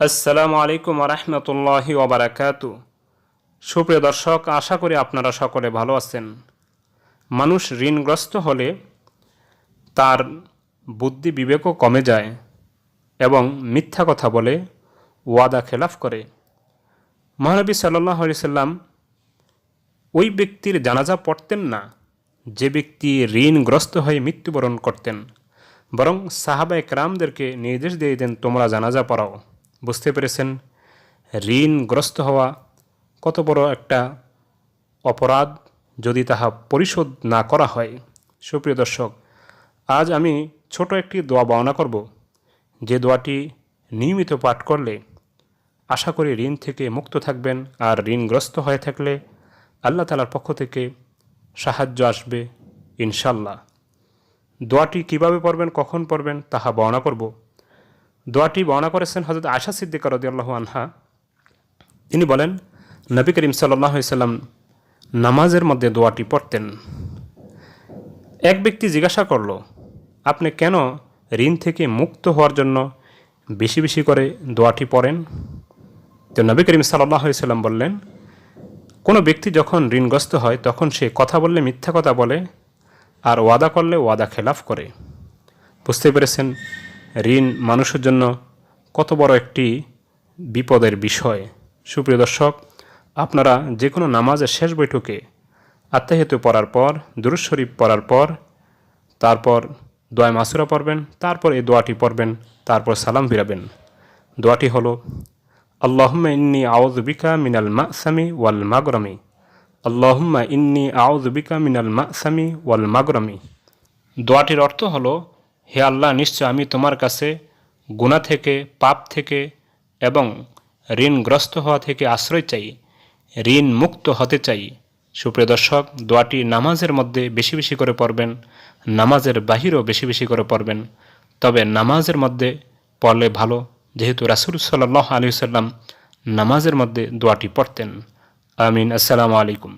আসসালামু আলাইকুম রহমতুল্লাহি ওবরাকাত সুপ্রিয় দর্শক, আশা করি আপনারা সকলে ভালো আছেন। মানুষ ঋণগ্রস্ত হলে তার বুদ্ধি বিবেকও কমে যায় এবং মিথ্যা কথা বলে ওয়াদা খেলাফ করে। মহানবী সাল্লাহ সাল্লাম ওই ব্যক্তির জানাজা পড়তেন না, যে ব্যক্তি ঋণগ্রস্ত হয়ে মৃত্যুবরণ করতেন। বরং সাহাবা একরামদেরকে নির্দেশ দিয়ে দেন তোমরা জানাজা পড়াও। বুঝতে পেরেছেন? ঋণগ্রস্ত হওয়া কত বড় একটা অপরাধ যদি তাহা পরিশোধ না করা হয়? সুপ্রিয় দর্শক, আজ আমি ছোট একটি দোয়া বর্ণনা করব। যে দোয়াটি নিয়মিত পাঠ করলে আশা করি ঋণ থেকে মুক্ত থাকবেন আর ঋণগ্রস্ত হয়ে থাকলে আল্লাহ তালার পক্ষ থেকে সাহায্য আসবে ইনশাল্লাহ দোয়াটি কীভাবে পড়বেন, কখন পড়বেন তাহা বর্ণনা করব। দোয়াটি বর্ণনা করেছেন হজরত আশা সিদ্দিকা রদিয়াল্লাহু আনহা। তিনি বলেন, নবী করিম সাল্লাহ সাল্লাম নামাজের মধ্যে দোয়াটি পড়তেন। এক ব্যক্তি জিজ্ঞাসা করল, আপনি কেন ঋণ থেকে মুক্ত হওয়ার জন্য বেশি বেশি করে দোয়াটি পড়েন? তো নবী করিম সাল্লাহ সাল্লাম বললেন, কোনো ব্যক্তি যখন ঋণগ্রস্ত হয়, তখন সে কথা বললে মিথ্যা কথা বলে আর ওয়াদা করলে ওয়াদা খেলাফ করে। বুঝতে পেরেছেন? ঋণ মানুষের জন্য কত বড় একটি বিপদের বিষয়। সুপ্রিয় দর্শক, আপনারা যে কোনো নামাজের শেষ বৈঠকে আত্মাহিত পড়ার পর দুরুজ শরীফ পড়ার পর, তারপর দোয়া মাসুরা পড়বেন, তারপর এই দোয়াটি পড়বেন, তারপর সালাম ফিরাবেন। দোয়াটি হলো, আল্লাহুম্মা ইন্নি আউযুবিকা মিনাল মাসামি ওয়াল মাগরামি। আল্লাহুম্মা ইন্নি আউযুবিকা মিনাল মাসামি ওয়াল মাগরামি। দোয়াটির অর্থ হলো হে আল্লাহ, নিশ্চয় আমি তোমার কাছে গুণা থেকে, পাপ থেকে এবং ঋণগ্রস্ত হওয়া থেকে আশ্রয় চাই ঋণ মুক্ত হতে চাই। সুপ্রিয় দর্শক, দোয়াটি নামাজের মধ্যে বেশি বেশি করে পড়বেন, নামাজের বাহিরও বেশি বেশি করে পড়বেন। তবে নামাজের মধ্যে পড়লে ভালো, যেহেতু রাসুল সাল্লাহ আলী সাল্লাম নামাজের মধ্যে দোয়াটি পড়তেন। আমিন, আসসালামু আলাইকুম।